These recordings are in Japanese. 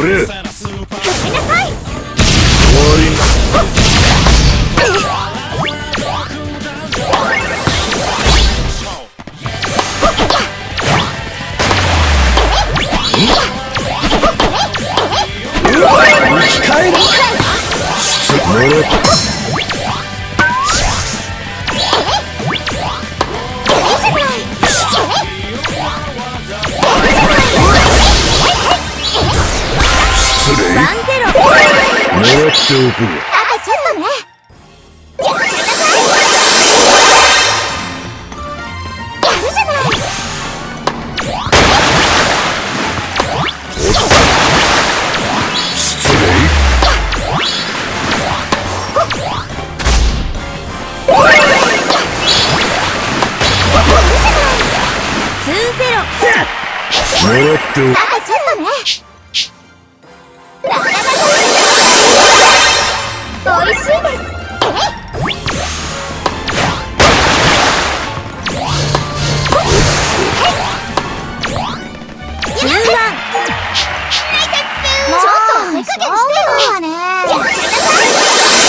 すれやめなさい終わり 失礼ワンゼロもらっておくあっちゃいなさいやるじゃない失礼ツーゼロ。もらっておくあとちょっとね。なかなかおいしいですえ中盤ちょっと手加減してよねやっちゃいなさ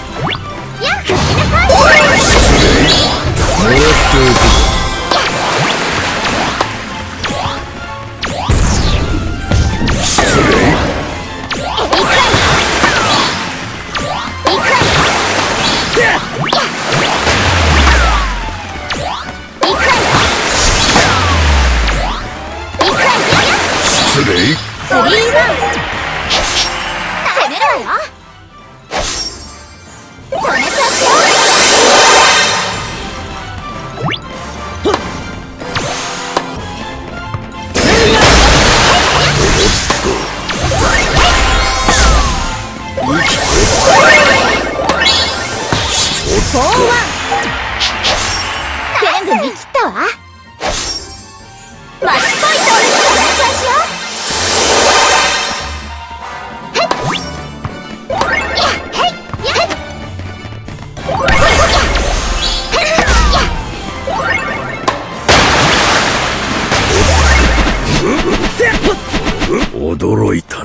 いやっちゃいなさいもらっておく失礼攻めろよフォーワン全部見切ったわマッチポイントその調子よ驚いた